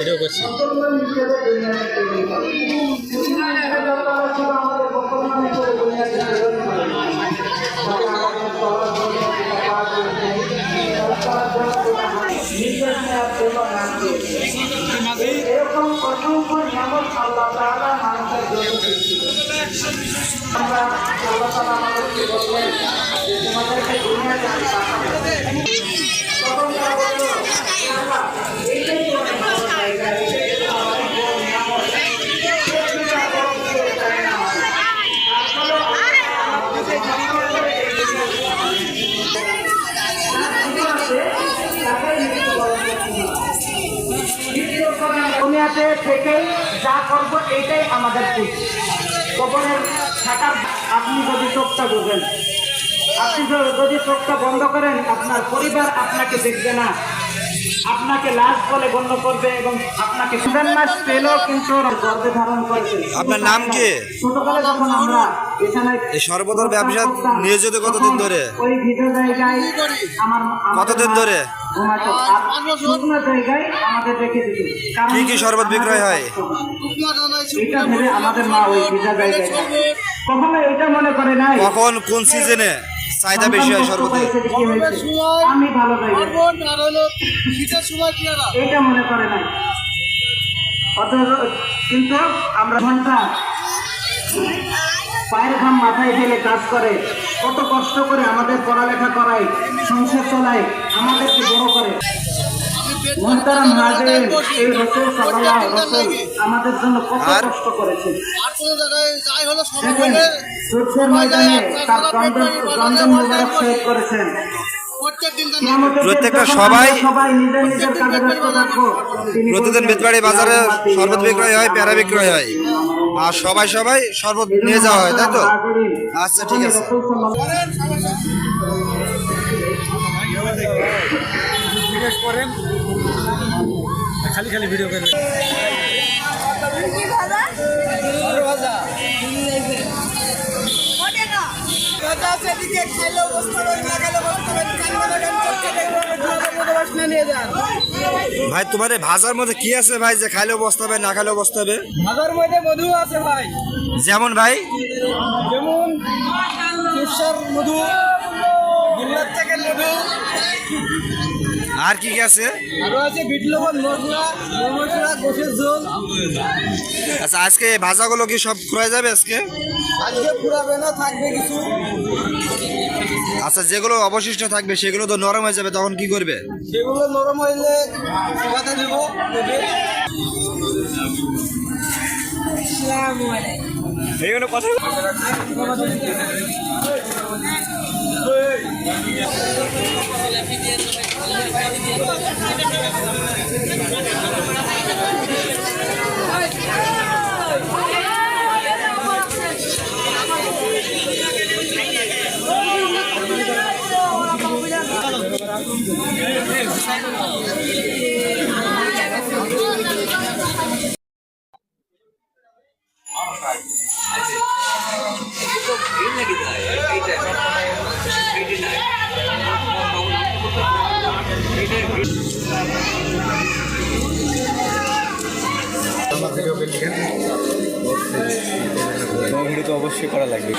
এটাও করছি। তৈরি তৈরি এরকম অসংখ্য নিয়ামত আল্লাহ তাআলা মানুষের আমরা তারা আল্লাহ, এইটাই তো অনেক বড় জায়গা, এইটাই তো অনেক বড় নিয়ামত। এই দুনিয়া বড় কিছু চাই না আমার। তারপরেও আল্লাহ আমাদেরকে যত্ন করে এই দুনিয়াতে পাঠিয়েছেন। যার জীবন আছে, তাকেই মৃত্যুবরণ করতে হবে। থেকেই যা করব এইটাই আমাদের ঠিক। কবরের থাকার আপনি যদি চোখটা বোঝেন, আপনি যদি চোখটা বন্ধ করেন, আপনার পরিবার আপনাকে দেখবে না। আপনাকে লাশ বলে গণ্য করবে এবং আপনাকে সুগার মাস পেলেও কিন্তু গর্বে ধারণ করবে। আপনার নাম কি? ছোটকালে যখন আমরা এই ব্যবসা নিয়োজিত কতদিন ধরে? ওই ভিডিও জায়গায় আমার কতদিন ধরে? কি কি শরবত বিক্রয় হয়? এটা আমাদের মা ওই ভিজা জায়গায় কখনো এটা মনে করে নাই? কখন? কোন সিজনে? চাহিদা বেশি হয় হয়েছে? আমি ভালো জায়গায় এটা মনে করে নাই। অথচ কিন্তু আমরা ঘণ্টা পায়ের ঘাম মাথায় ফেলে কাজ করে কত কষ্ট করে আমাদের পড়ালেখা করায় সংসার চলায় আমাদেরকে বড় করে। মহতারাম হাজির এই রসুল সাল্লাল্লাহু রসুল আমাদের জন্য কত কষ্ট করেছে। আর কোনো জায়গায় যাই হলো সবাই দেখেন বলে ময়দানে তার চন্দন চন্দন মুবারক শহীদ করেছেন। প্রত্যেক দিন যেন কিয়ামতের দিন প্রত্যেকটা সবাই- প্রতিদিন বেতবাড়ি বাজারে শরবত বিক্রয় হয় প্যারা বিক্রয় হয়। আর সবাই সবাই শরবত নিয়ে যাওয়া হয় তাই তো? আচ্ছা, ঠিক আছে। জিজ্ঞেস করেন খালি খালি ভিডিও করেন কি ভাজা আলু ভাজা ওটা ভাজা সেদিকে খাইলেও বসতে পারি না খাইলেও বসতে পারি কানবে না কান চটকে দেখবে আপনাদের মতো বাসনা নিয়ে যান ভাই তোমার এই ভাজার মধ্যে কি আছে ভাই যে খাইলেও বসতে হবে না খাইলেও বসতে হবে? ভাজার মধ্যে মধু আছে ভাই। যেমন ভাই? যেমন মধু। আর কি কি আছে? আরও আছে বিট লবণ মশলা মশলা গোসের ঝোল আচ্ছা আজকে ভাজাগুলো কি সব ক্রয় যাবে আজকে? আজকে পুরাবে না থাকবে কিছু। আচ্ছা যেগুলো অবশিষ্ট থাকবে সেগুলো তো নরম হয়ে যাবে তখন কি করবে? সেগুলো নরম হইলে শুকাতে দেব দেবে এইগুলো কথা ভিডিও তো অবশ্যই করা লাগবে